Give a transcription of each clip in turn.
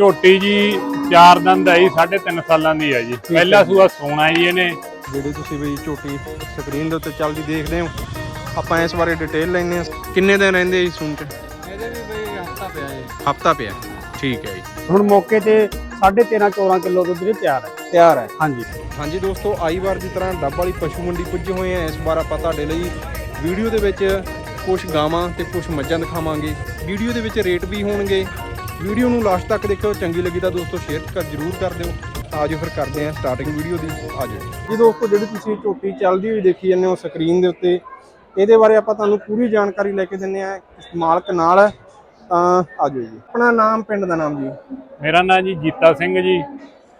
ਝੋਟੀ ਜੀ ਚਾਰ ਦੰਦ ਆਈ 3.5 ਸਾਲਾਂ ਦੀ ਹੈ ਜੀ। ਪਹਿਲਾ ਸੂਆ ਸੋਨਾ ਜੀ ਇਹਨੇ। ਜਿਹੜੀ ਤੁਸੀਂ ਵੀ ਝੋਟੀ ਸਕਰੀਨ ਦੇ ਉੱਤੇ ਚੱਲਦੀ ਦੇਖਦੇ ਹੋ ਆਪਾਂ ਇਸ ਬਾਰੇ ਡਿਟੇਲ ਲੈਣੇ ਆ ਕਿੰਨੇ ਦਿਨ ਰਹਿੰਦੇ ਜੀ ਸੂਣ ਚ? ਇਹਦੇ ਵੀ ਬਈ ਹਫਤਾ ਪਿਆ ਜੀ। ਹਫਤਾ ਪਿਆ। ਠੀਕ ਹੈ ਜੀ। ਹੁਣ ਮੌਕੇ ਤੇ 13.5 14 ਕਿਲੋ ਦੁੱਧ ਦੇ ਤਿਆਰ ਹੈ। ਤਿਆਰ ਹੈ। ਹਾਂਜੀ। ਹਾਂਜੀ ਦੋਸਤੋ ਆਈ ਵਾਰ ਦੀ ਤਰ੍ਹਾਂ ਡੱਬ ਵਾਲੀ ਪਸ਼ੂ ਮੰਡੀ ਪੁੱਜੇ ਹੋਏ ਆ ਇਸ ਵਾਰ ਆਪਾਂ ਤੁਹਾਡੇ ਲਈ ਵੀਡੀਓ ਦੇ ਵਿੱਚ ਕੁਝ ਗਾਵਾਂ ਤੇ ਕੁਝ ਮੱਝਾਂ ਦਿਖਾਵਾਂਗੇ। ਵੀਡੀਓ ਦੇ ਵਿੱਚ ਰੇਟ ਵੀ ਹੋਣਗੇ। ਵੀਡੀਓ ਨੂੰ ਲਾਸਟ ਤੱਕ ਦੇਖਿਓ ਚੰਗੀ ਲੱਗੀ ਤਾਂ ਦੋਸਤੋ ਸ਼ੇਅਰ ਕਰ ਜਰੂਰ ਕਰ ਦਿਓ। ਆਜੋ ਫਿਰ ਕਰਦੇ ਆ ਸਟਾਰਟਿੰਗ ਵੀਡੀਓ ਦੀ ਆਜੋ ਜੀ ਦੋਸਤੋ ਜਿਹੜੀ ਤੁਸੀਂ ਝੋਟੀ ਚੱਲਦੀ ਹੋਈ ਦੇਖੀ ਜਾਂਦੇ ਹੋ ਸਕਰੀਨ ਦੇ ਉੱਤੇ ਇਹਦੇ ਬਾਰੇ ਆਪਾਂ ਤੁਹਾਨੂੰ ਪੂਰੀ ਜਾਣਕਾਰੀ ਲੈ ਕੇ ਦਿੰਨੇ ਆ ਮਾਲਕ ਨਾਲ। ਹੈ ਤਾਂ ਆਜੋ ਜੀ। ਆਪਣਾ ਨਾਮ ਪਿੰਡ ਦਾ ਨਾਮ ਜੀ। ਮੇਰਾ ਨਾਮ ਜੀ ਜੀਤਾ ਸਿੰਘ ਜੀ।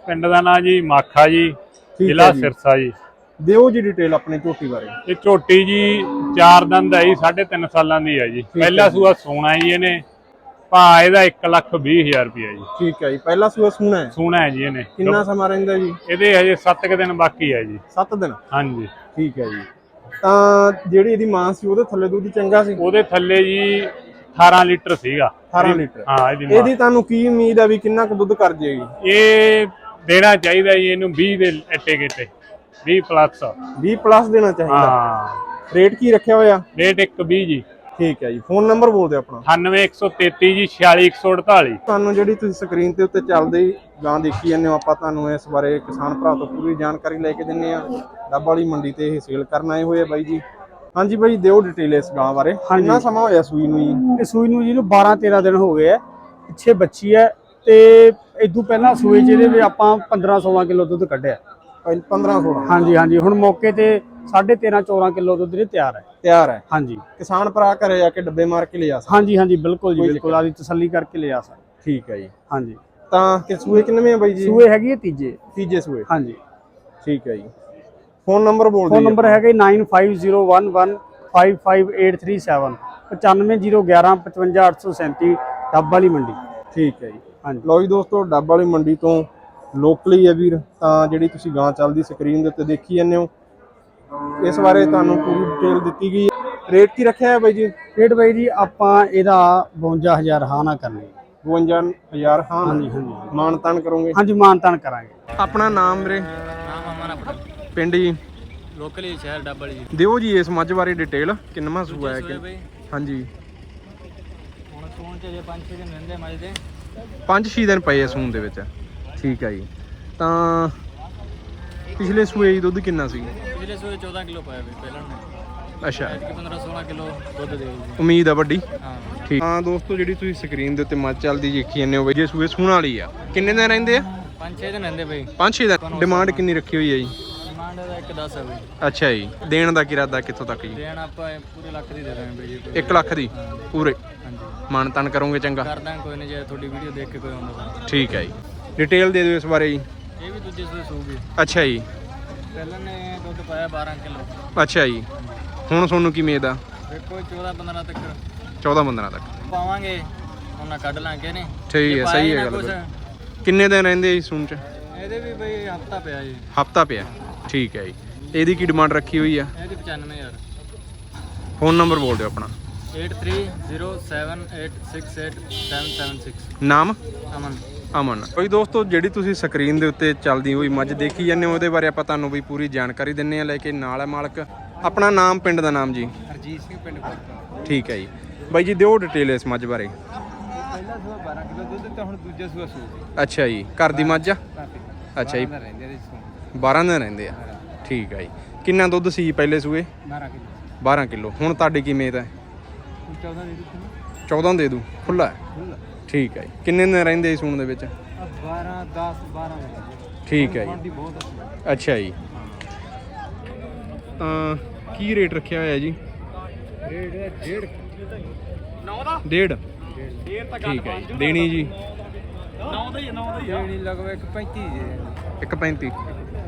ਪਿੰਡ ਦਾ ਨਾਮ ਜੀ ਮਾਖਾ ਜੀ। ਹੈ ਜ਼ਿਲ੍ਹਾ ਜੀ। ਸਿਰਸਾ ਜੀ। ਦਿਓ ਜੀ ਡਿਟੇਲ ਆਪਣੀ ਝੋਟੀ ਬਾਰੇ। ਇਹ ਝੋਟੀ ਜੀ ਚਾਰ ਦੰਦ ਆਈ 3.5 ਸਾਲਾਂ ਦੀ ਹੈ ਜੀ। ਪਹਿਲਾ ਸੂਆ ਸੋਨਾ ਜੀ ਇਹਨੇ। ਭਾ ਇਹਦਾ 1 ਲੱਖ 20 ਹਜ਼ਾਰ ਰੁਪਇਆ ਜੀ। ਠੀਕ ਹੈ ਜੀ ਪਹਿਲਾ ਸੂਆ ਸੂਣਾ ਹੈ? ਸੋਨਾ ਹੈ ਜੀ ਇਹਨੇ। ਕਿੰਨਾ ਸਮਾਂ ਰਹਿੰਦਾ ਜੀ? ਇਹਦੇ ਹਜੇ 7 ਕੁ ਦਿਨ ਬਾਕੀ ਹੈ ਜੀ। 7 ਦਿਨ? ਹਾਂਜੀ। ਠੀਕ ਹੈ ਜੀ। ਤਾਂ ਜਿਹੜੀ ਇਹਦੀ ਮਾਂ ਸੀ ਉਹਦੇ ਥੱਲੇ ਦੁੱਧ ਚੰਗਾ ਸੀ? ਉਹਦੇ ਥੱਲੇ ਜੀ 18 ਲੀਟਰ ਸੀਗਾ। 18 ਲੀਟਰ। ਹਾਂ ਇਹਦੀ ਮਾਂ। ਇਹਦੀ ਤੁਹਾਨੂੰ ਕੀ ਉਮੀਦ ਹੈ ਵੀ ਕਿੰਨਾ ਕੁ ਦੁੱਧ ਕਰ ਜਾਏਗੀ? ਇਹ ਦੇਣਾ ਚਾਹੀਦਾ ਜੀ ਇਹਨੂੰ 20 ਦੇ ਇੱਟੇ ਕਿਤੇ 20 ਪਲੱਸ 20 ਪਲੱਸ ਦੇਣਾ ਚਾਹੀਦਾ। ਹਾਂ। ਰੇਟ ਕੀ ਰੱਖਿਆ ਹੋਇਆ? ਰੇਟ 120 ਜੀ। ਠੀਕ ਹੈ ਜੀ। ਫੋਨ ਨੰਬਰ ਬੋਲ ਦਿਓ ਆਪਣਾ। 98133 ਜੀ 46148 ਤੁਹਾਨੂੰ ਜਿਹੜੀ ਤੁਸੀਂ ਸਕਰੀਨ ਤੇ ਉੱਤੇ ਚੱਲਦੇ ਗਾਂ ਦੇਖੀ ਜਾਂਦੇ ਹੋ ਆਪਾਂ ਤੁਹਾਨੂੰ ਇਸ ਬਾਰੇ ਕਿਸਾਨ ਭਰਾ ਤੋਂ ਪੂਰੀ ਜਾਣਕਾਰੀ ਲੈ ਕੇ ਦਿੰਨੇ ਆ ਡੱਬ ਵਾਲੀ ਮੰਡੀ ਤੇ ਇਹ ਸੇਲ ਕਰਨ ਆਏ ਹੋਏ ਆ ਬਾਈ ਜੀ। ਹਾਂਜੀ ਬਾਈ ਦਿਓ ਡਿਟੇਲ ਇਸ ਗਾਂ ਬਾਰੇ। ਕਿੰਨਾ ਸਮਾਂ ਹੋਇਆ ਸੂਈ ਨੂੰ ਜੀ? ਇਹ ਸੂਈ ਨੂੰ ਜੀ ਨੂੰ 12 13 ਦਿਨ ਹੋ ਗਏ ਆ। ਪਿੱਛੇ ਬੱਚੀ ਹੈ ਤੇ ਇਦੋਂ ਪਹਿਲਾਂ ਸੂਈ ਚ ਇਹਦੇ ਵੀ ਆਪਾਂ 15 16 ਕਿਲੋ ਦੁੱਧ ਕੱਢਿਆ। 15 16 ਹਾਂਜੀ ਹਾਂਜੀ। ਹੁਣ ਮੌਕੇ ਤੇ 13.5 14 ਕਿਲੋ ਦੁੱਧ ਦੇ ਤਿਆਰ ਹੈ। ਤਿਆਰ ਹੈ। ਹਾਂਜੀ। ਕਿਸਾਨ ਭਰਾ ਘਰੇ ਆ ਕੇ ਡੱਬੇ ਮਾਰ ਕੇ ਲਿਆ ਸਕਦਾ ਹਾਂਜੀ ਹਾਂਜੀ ਬਿਲਕੁਲ ਜੀ ਕੋਈ ਬਿਲਕੁਲ। ਆਦੀ ਤਸੱਲੀ ਕਰਕੇ ਲਿਆ ਸਕਦੇ ਠੀਕ ਹੈ ਜੀ। ਹਾਂਜੀ। ਤਾਂ ਕਿ ਸੂਏ ਕਿੰਨਵੇਂ ਆ ਬਾਈ ਜੀ? ਸੂਏ ਹੈਗੀ ਹੈ ਤੀਜੇ। ਤੀਜੇ ਸੂਏ। ਹਾਂਜੀ। ਠੀਕ ਹੈ ਜੀ। ਫੋਨ ਨੰਬਰ ਬੋਲ ਦਿਓ ਫੋਨ ਜੀ ਨੰਬਰ ਹੈਗਾ 9501155837 9501155837 ਡੱਬ ਵਾਲੀ ਮੰਡੀ। ਠੀਕ ਹੈ ਜੀ। ਹਾਂਜੀ। ਲਓ ਜੀ ਦੋਸਤੋ ਡੱਬ ਵਾਲੀ ਮੰਡੀ ਤੋਂ ਲੋਕਲੀ ਹੈ ਵੀਰ। ਤਾਂ ਜਿਹੜੀ ਤੁਸੀਂ ਗਾਂ ਚੱਲਦੀ ਸਕਰੀਨ ਦੇ ਉੱਤੇ ਦੇਖੀ ਜਾਂਦੇ ਹੋ। ਇਸ ਬਾਰੇ ਤੁਹਾਨੂੰ ਪੂਰੀ ਡਿਟੇਲ ਦਿੱਤੀ ਗਈ ਹੈ। ਰੇਟ ਕੀ ਰੱਖਿਆ ਹੈ ਬਾਈ ਜੀ? ਰੇਟ ਬਾਈ ਜੀ ਆਪਾਂ ਇਹਦਾ 52000 ਹਾਂ ਨਾ ਕਰਨੀ। 52000 ਹਾਂ ਹਾਂਜੀ ਹਾਂਜੀ ਮਾਨ ਤਾਨ ਕਰੋਗੇ? ਹਾਂਜੀ ਮਾਨਤਾਨ ਕਰਾਂਗੇ। ਆਪਣਾ ਨਾਮ ਵੀਰੇ? ਨਾਮ ਆਪਣਾ। ਪਿੰਡ ਜੀ? ਲੋਕਲੀ ਸ਼ਹਿਰ ਡੱਬਲ ਜੀ। ਦਿਓ ਜੀ ਇਸ ਮੱਝ ਬਾਰੇ ਡਿਟੇਲ ਕਿੰਨਵਾਂ ਸੂਆ ਹੈ ਕਿ ਹਾਂਜੀ। ਹੁਣ ਸੂਣ ਚ ਜੇ 5-6 ਦਿਨ ਰਹਿੰਦੇ ਮੱਝ ਦੇ। 5-6 ਦਿਨ ਪਏ ਆ ਸੂਣ ਦੇ ਵਿੱਚ। ਠੀਕ ਹੈ ਜੀ। ਤਾਂ ਪਿਛਲੇ ਸੂਏ ਜੀ ਦੁੱਧ ਕਿੰਨਾ ਸੀ? ਪਿਛਲੇ ਸੂਏ 14 ਕਿਲੋ ਪਾਇਆ ਬਈ ਪਹਿਲਾਂ ਨੇ। ਅੱਛਾ। ਐਤਕੀ 15-16 ਕਿਲੋ ਦੁੱਧ ਦੇ ਜੀ ਉਮੀਦ ਆ ਵੱਡੀ? ਹਾਂ। ਠੀਕ। ਹਾਂ ਦੋਸਤੋ ਜਿਹੜੀ ਤੁਸੀਂ ਸਕਰੀਨ ਦੇ ਉੱਤੇ ਮੱਝ ਚੱਲਦੀ ਦੇਖੀ ਜਾਂਦੇ ਹੋ ਬਈ ਜੇ ਸੂਏ ਸੂਣ ਵਾਲੀ ਆ। ਕਿੰਨੇ ਦਿਨ ਰਹਿੰਦੇ ਆ? 5-6 ਦਿਨ ਰਹਿੰਦੇ ਬਈ। 5-6 ਦਿਨ। ਡਿਮਾਂਡ ਕਿੰਨੀ ਰੱਖੀ ਹੋਈ ਹੈ ਜੀ? ਡਿਮਾਂਡ ਦਾ 1-10 ਹੈ ਬਈ। ਅੱਛਾ ਜੀ। ਦੇਣ ਦਾ ਕੀ ਇਰਾਦਾ ਕਿੱਥੋਂ ਤੱਕ ਜੀ? ਦੇਣ ਆਪਾਂ ਇਹ ਪੂਰੇ ਲੱਖ ਦੀ ਦੇ ਦਾਂਗੇ ਬਈ ਜੀ ਕੋਈ 1 ਲੱਖ ਦੀ? ਪੂਰੇ। ਹਾਂਜੀ। ਮਾਨ ਤਾਨ ਕਰੋਗੇ ਚੰਗਾ। ਕਰ ਦਾਂਗੇ ਕੋਈ ਨਹੀਂ ਜੇ ਤੁਹਾਡੀ ਵੀਡੀਓ ਦੇਖ ਕੇ ਕੋਈ ਆਉਂਦਾ ਤਾਂ। ਠੀਕ ਹੈ ਜੀ। ਡਿਟੇਲ ਦੇ ਦਿਓ ਇਸ ਬਾਰੇ ਜੀ। ਇਹ ਵੀ ਦੂਜੇ ਸੂਏ ਸੂਗੀ। ਅੱਛਾ ਜੀ। ਪਹਿਲਾਂ ਨੇ ਦੁੱਧ ਪਾਇਆ 12 ਕਿਲੋ। ਅੱਛਾ ਜੀ। ਹੁਣ ਤੁਹਾਨੂੰ ਕੀ ਉਮੀਦ ਆ? ਵੇਖੋ 14-15 ਤੱਕ। 14 15 ਤੱਕ। ਪਾਵਾਂਗੇ ਉਹਨਾਂ ਕੱਢ ਲਾਂਗੇ ਨੇ। ਠੀਕ ਹੈ ਸਹੀ ਹੀ ਗੱਲ। ਕਿੰਨੇ ਦਿਨ ਰਹਿੰਦੇ ਜੀ ਸੂਣ ਚ? ਇਹਦੇ ਵੀ ਬਈ ਹਫਤਾ ਪਿਆ ਜੀ। ਹਫਤਾ ਪਿਆ। ਠੀਕ ਹੈ ਜੀ। ਇਹਦੀ ਕੀ ਡਿਮਾਂਡ ਰੱਖੀ ਹੋਈ ਆ? ਇਹਦੀ 95000 ਫੋਨ ਨੰਬਰ ਬੋਲ ਦਿਓ ਆਪਣਾ। 8307868776 ਨਾਮ? ਅਮਨ। ਅਮਨ। ਕੋਈ ਦੋਸਤੋ ਜਿਹੜੀ ਤੁਸੀਂ ਸਕਰੀਨ ਦੇ ਉੱਤੇ ਚੱਲਦੀ ਹੋਈ ਮੱਝ ਦੇਖੀ ਜਾਂਦੇ ਹੋ ਉਹਦੇ ਬਾਰੇ ਆਪਾਂ ਤੁਹਾਨੂੰ ਵੀ ਪੂਰੀ ਜਾਣਕਾਰੀ ਦਿੰਨੇ ਆ ਲੈ ਕੇ ਨਾਲ ਹੈ ਮਾਲਕ। ਆਪਣਾ ਨਾਮ ਪਿੰਡ ਦਾ ਨਾਮ ਜੀ। ਹਰਜੀਤ ਸਿੰਘ ਪਿੰਡ ਕੋਲ। ਠੀਕ ਹੈ ਜੀ। ਬਾਈ ਜੀ ਦਿਓ ਡਿਟੇਲ ਇਸ ਮੱਝ ਬਾਰੇ। ਪਹਿਲਾ ਸੂਆ 12 ਕਿਲੋ ਦੁੱਧ ਤੇ ਹੁਣ ਦੂਜਾ ਸੂਆ ਸੂ। ਅੱਛਾ ਜੀ ਘਰ ਦੀ ਮੱਝ ਆ? ਅੱਛਾ ਜੀ। ਰਹਿੰਦੇ ਇਹਦੇ ਸੂ 12 ਦਿਨ ਰਹਿੰਦੇ ਆ। ਠੀਕ ਹੈ ਜੀ। ਕਿੰਨਾ ਦੁੱਧ ਸੀ ਪਹਿਲੇ ਸੂਏ? 12 ਕਿਲੋ। 12 ਕਿਲੋ। ਹੁਣ ਤੁਹਾਡੀ ਕੀ ਉਮੀਦ ਹੈ? 14 ਦੇ 14 ਦੇ ਦੂ। ਖੁੱਲਾ ਹੈ। ਠੀਕ ਹੈ ਜੀ। ਕਿੰਨੇ ਦਿਨ ਰਹਿੰਦੇ ਇਸ ਸੂਣ ਦੇ ਵਿੱਚ? 12 10 12 ਠੀਕ ਹੈ ਜੀ। ਦੀ ਬਹੁਤ ਅੱਛਾ ਜੀ। ਤਾਂ ਕੀ ਰੇਟ ਰੱਖਿਆ ਹੋਇਆ ਜੀ? ਰੇਟ ਹੈ ਡੇਢ। ਡੇਢ? ਠੀਕ ਹੈ ਜੀ। ਦੇਣੀ ਜੀ? ਦੇਣੀ ਲਗਭਗ 35 ਜੇ 1.35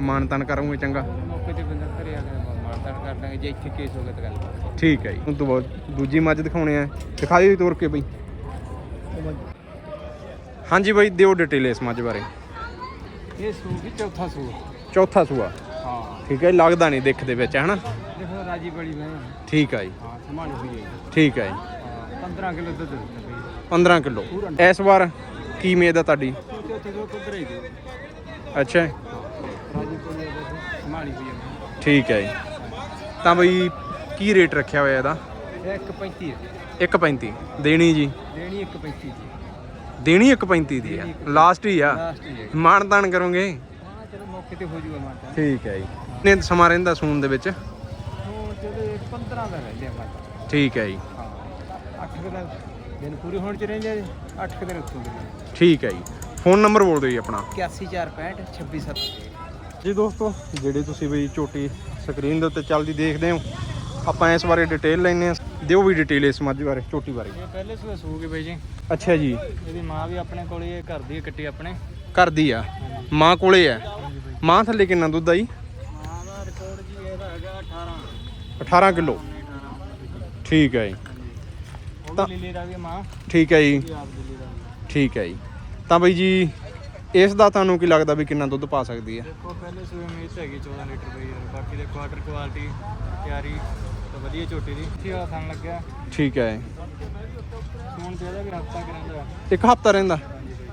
ਮਾਨ ਤਾਨ ਕਰੂੰਗੇ ਚੰਗਾ। ਮੌਕੇ ਤੇ ਬੰਦਾ ਘਰੇ ਆ ਕੇ ਮਾਰਦਾਰ ਕਰ ਦਾਂਗੇ ਜੇ ਇੱਥੇ ਕੇਸ ਹੋ ਗਿਆ ਤਾਂ ਗੱਲ ਠੀਕ ਹੈ ਜੀ। ਹੁਣ ਤੋਂ ਬਾਅਦ ਦੂਜੀ ਮੱਝ ਦਿਖਾਉਣੇ ਆ। ਦਿਖਾ ਦਿਓ ਜੀ ਤੋਰ ਕੇ ਬਈ। ਹਾਂਜੀ ਬਾਈ ਦਿਓ ਡਿਟੇਲ ਇਸ ਮੱਝ ਬਾਰੇ। ਇਹ ਸੂ ਵੀ ਚੌਥਾ ਸੂ ਚੌਥਾ ਸੂਆ? ਹਾਂ। ਠੀਕ ਹੈ ਜੀ, ਲੱਗਦਾ ਨਹੀਂ ਦਿੱਖ ਦੇ ਵਿੱਚ ਹਨਾ? ਦੇਖੋ ਰਾਜੀ ਬੜੀ ਮੈਂ। ਠੀਕ ਹੈ ਜੀ। ਹਾਂ ਸੰਭਾਲੀ ਹੋਈ ਹੈ। ਠੀਕ ਹੈ ਜੀ। ਹਾਂ 15 ਕਿਲੋ ਦੁੱਧ ਦਿੱਤਾ ਬਈ 15 ਕਿਲੋ। ਇਸ ਵਾਰ ਕੀ ਮੇਦ ਆ ਤੁਹਾਡੀ ਕੁਦਰ ਹੀ ਦੇ ਅੱਛਾ ਰਾਜੀ ਠੀਕ ਹੈ ਜੀ। ਤਾਂ ਬਈ ਕੀ ਰੇਟ ਰੱਖਿਆ ਹੋਇਆ ਇਹਦਾ? ਇਹ 135 ਹੈ। 1.35 ਦੇਣੀ ਜੀ। ਦੇਣੀ 135 ਦੀ ਦੇਣੀ 1.35 ਦੀ ਆ। ਲਾਸਟ ਹੀ ਆ। ਲਾਸਟ ਹੀ ਹੈ ਮਾਣ ਤਾਣ ਕਰੋਗੇ। ਹਾਂ ਚਲੋ ਮੌਕੇ ਤੇ ਹੋ ਜੂਗਾ ਮਾਤਾ ਠੀਕ ਹੈ ਜੀ। ਨੇ ਸਮਾਂ ਰਹਿੰਦਾ ਸੂਣ ਦੇ ਵਿੱਚ। ਹੁਣ ਚਲੋ 15 ਦਾ ਰਹਿੰਦੇ ਆ ਮਾਤਾ ਠੀਕ ਹੈ ਜੀ। ਹਾਂ 8 ਦਿਨ ਦਿਨ ਪੂਰੇ ਹੋਣ ਚ ਰਹਿੰਦੇ 8 ਦਿਨ ਉੱਥੋਂ ਠੀਕ ਹੈ ਜੀ। ਫੋਨ ਨੰਬਰ ਬੋਲ ਦਿਓ ਜੀ ਆਪਣਾ। 81465 267 ਜੀ ਦੋਸਤੋ ਜਿਹੜੇ ਤੁਸੀਂ ਬਈ ਝੋਟੀ ਸਕਰੀਨ ਦੇ ਉੱਤੇ ਚੱਲਦੀ ਦੇਖਦੇ ਹੋ ਆਪਾਂ ਇਸ ਬਾਰੇ ਡਿਟੇਲ ਲੈਣੇ ਆ ਦਿਓ ਵੀ ਡਿਟੇਲ ਇਸ ਮੱਝ ਬਾਰੇ ਝੋਟੀ ਬਾਰੇ। ਇਹ ਪਹਿਲੇ ਸੂਏ ਸੂਗੇ ਬਾਈ ਜੀ। ਅੱਛਾ ਜੀ। ਇਹਦੀ ਮਾਂ ਵੀ ਆਪਣੇ ਕੋਲ ਹੀ ਹੈ ਘਰ ਦੀ ਹੈ ਕੱਟੀ ਆਪਣੇ। ਘਰ ਦੀ ਆ? ਮਾਂ ਕੋਲੇ ਆ? ਮਾਂ ਥੱਲੇ ਕਿੰਨਾ ਦੁੱਧ ਆ ਜੀ? ਮਾਂ ਦਾ ਰਿਕਾਰਡ ਜੀ ਇਹਦਾ ਹੈਗਾ 18 18 ਕਿਲੋ? ਠੀਕ ਹੈ ਜੀ। ਉਹ ਤਾਂ- ਵੀ ਲੀਲੇ ਦਾ ਵੀ ਹੈ ਮਾਂ। ਠੀਕ ਹੈ ਜੀ। ਆਪ ਦਾ ਠੀਕ ਹੈ ਜੀ। ਤਾਂ ਬਈ ਜੀ ਇਸ ਦਾ ਤੁਹਾਨੂੰ ਕੀ ਲੱਗਦਾ ਵੀ ਕਿੰਨਾ ਦੁੱਧ ਪਾ ਸਕਦੀ ਹੈ ਦੇਖੋ ਪਹਿਲੇ ਸੂਏ ਮੀਟ ਹੈਗੀ 14 ਲੀਟਰ ਬਈ। ਯਾਰ ਬਾਕੀ ਦੇ ਕੁਆਟਰ ਕੁਆਲਿਟੀ ਤਿਆਰੀ। ਤਾਂ ਵਧੀਆ ਝੋਟੀ ਦੀ। ਇੱਥੇ ਆ ਥਣ ਲੱਗਿਆ। ਠੀਕ ਹੈ। ਹੁਣ ਤੇ ਇਹਦਾ ਵੀ ਹਫਤਾ ਕਰਾਂਦਾ ਇੱਕ ਹਫਤਾ ਰਹਿੰਦਾ?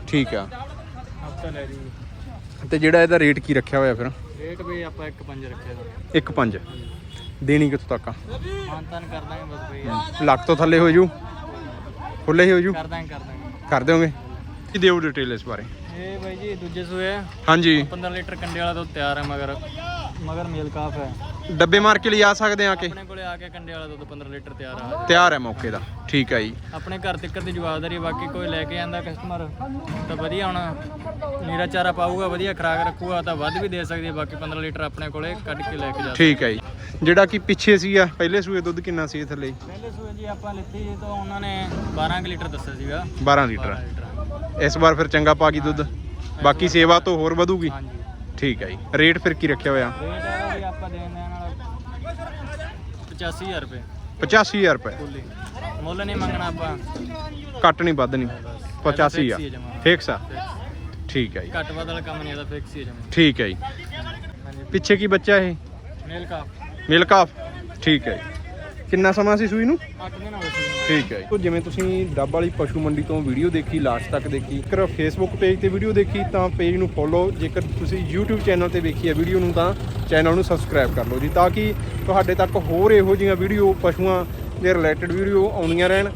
ਠੀਕ ਆ। ਹਫਤਾ ਲੈ ਜੂ ਤੇ ਜਿਹੜਾ ਇਹਦਾ ਰੇਟ ਕੀ ਰੱਖਿਆ ਹੋਇਆ ਫਿਰ? ਰੇਟ ਵੀ ਆਪਾਂ 1.5 ਰੱਖਿਆ ਦਾ। 1.5 ਦੇਣੀ ਕਿੱਥੋਂ ਤੱਕ ਆ? ਮਾਨਤਾਨ ਕਰ ਦਾਂਗੇ ਬਸ ਯਾਰ। ਲੱਖ ਤੋਂ ਥੱਲੇ ਹੋ ਜੂ? ਖੁੱਲੇ ਹੀ ਹੋ ਜੂ? ਕਰ ਦਾਂਗੇ ਕਰ ਦਾਂਗੇ। ਕਰ ਦਿਓਗੇ? ਕੀ ਦਿਓ ਡਿਟੇਲ ਇਸ ਬਾਰੇ? ਇਹ ਬਾਈ ਜੀ ਦੂਜੇ ਸੂਏ। ਹਾਂਜੀ। 15 ਲੀਟਰ ਕੰਡੇ ਵਾਲਾ ਦੁੱਧ ਤਿਆਰ ਹੈ ਮਗਰ ਮਗਰ ਮੇਲ ਕਾਫ ਹੈ। ਡੱਬੇ ਮਾਰ ਕੇ ਲਿਆ ਸਕਦੇ ਆ ਕੇ? ਆਪਣੇ ਕੋਲੇ ਆ ਕੇ ਕੰਡੇ ਵਾਲਾ ਦੁੱਧ 15 ਲੀਟਰ ਤਿਆਰ ਆ। ਤਿਆਰ ਹੈ ਮੌਕੇ ਦਾ। ਠੀਕ ਹੈ ਜੀ। ਆਪਣੇ ਘਰ ਤੱਕ ਦੀ ਜਵਾਬਦਾਰੀ ਹੈ, ਬਾਕੀ ਕੋਈ ਲੈ ਕੇ ਆਂਦਾ ਕਸਟਮਰ ਤਾਂ ਵਧੀਆ ਹੁਣ। ਨੀਰਾ ਚਾਰਾ ਪਾਊਗਾ ਵਧੀਆ ਖਰਾਕ ਰੱਖੂਗਾ ਤਾਂ ਵੱਧ ਵੀ ਦੇ ਸਕਦੀ ਬਾਕੀ 15 ਲੀਟਰ ਆਪਣੇ ਕੋਲੇ ਕੱਢ ਕੇ ਲੈ ਕੇ ਜਾ ਠੀਕ ਹੈ ਜੀ। ਜਿਹੜਾ ਕਿ ਪਿੱਛੇ ਸੀਗਾ ਪਹਿਲੇ ਸੂਏ ਦੁੱਧ ਕਿੰਨਾ ਸੀ ਥੱਲੇ ਪਹਿਲੇ ਸੂਏ ਜੀ ਆਪਾਂ ਲਿੱਤੀ ਜੀ ਤਾਂ ਉਹਨਾਂ ਨੇ 12 ਕੁ ਲੀਟਰ ਦੱਸਿਆ ਸੀਗਾ। 12 ਲੀਟਰ। 12 ਲੀਟਰ। ਇਸ ਵਾਰ ਫਿਰ ਚੰਗਾ ਪਾ ਗਈ ਦੁੱਧ। ਬਾਕੀ ਸੇਵਾ ਤੋਂ ਹੋਰ ਵਧੂਗੀ। ਹਾਂਜੀ। ਠੀਕ ਹੈ ਜੀ। ਰੇਟ ਫਿਰ ਕੀ ਰੱਖਿਆ ਹੋਇਆ? ਰੇਟ ਇਹਦਾ ਵੀ ਆਪਾਂ ਦੇਣ ਦੇਣ 85000 ਰੁਪਏ। 85000 ਰੁਪਏ। ਕੁੱਲੀ ਮੁੱਲ ਨਹੀਂ ਮੰਗਣਾ ਆਪਾਂ। ਘੱਟ ਨਹੀਂ ਵੱਧ ਨਹੀਂ। 85 ਆ fix ਹੀ ਹੈ ਜਮਾਂ। ਫਿਕਸ ਆ। ਠੀਕ ਹੈ ਜੀ। ਘੱਟ ਵੱਧ ਵਾਲਾ ਕੰਮ ਨਹੀਂ ਇਹਦਾ ਫਿਕਸ ਹੀ ਜਮਾ। ਠੀਕ ਹੈ ਜੀ। ਪਿੱਛੇ ਕੀ ਬੱਚਾ ਇਹ? ਮੇਲ ਕਾਫ ਮਿਲਕ ਆਫ ਠੀਕ ਹੈ ਜੀ। ਕਿੰਨਾ ਸਮਾਂ ਸੀ ਸੂਈ ਨੂੰ? 8 ਦਿਨ ਹੋ ਗਏ ਸੀ। ਠੀਕ ਹੈ ਜੀ। ਜਿਵੇਂ ਤੁਸੀਂ ਡੱਬ ਵਾਲੀ ਪਸ਼ੂ ਮੰਡੀ ਤੋਂ ਵੀਡੀਓ ਦੇਖੀ ਲਾਸਟ ਤੱਕ ਦੇਖੀ ਜੇਕਰ ਫੇਸਬੁੱਕ ਪੇਜ ਤੇ ਵੀਡੀਓ ਦੇਖੀ ਤਾਂ ਪੇਜ ਨੂੰ ਫੋਲੋ ਜੇਕਰ ਤੁਸੀਂ YouTube ਚੈਨਲ ਤੇ ਵੇਖੀ ਹੈ ਵੀਡੀਓ ਨੂੰ ਤਾਂ ਚੈਨਲ ਨੂੰ ਸਬਸਕ੍ਰਾਈਬ ਕਰ ਲਓ ਜੀ ਤਾਂ ਕਿ ਤੁਹਾਡੇ ਤੱਕ ਹੋਰ ਇਹੋ ਜਿਹੀਆਂ ਵੀਡੀਓ ਪਸ਼ੂਆਂ ਦੇ ਰਿਲੇਟਡ ਵੀਡੀਓ ਆਉਣੀਆਂ ਰਹਿਣ।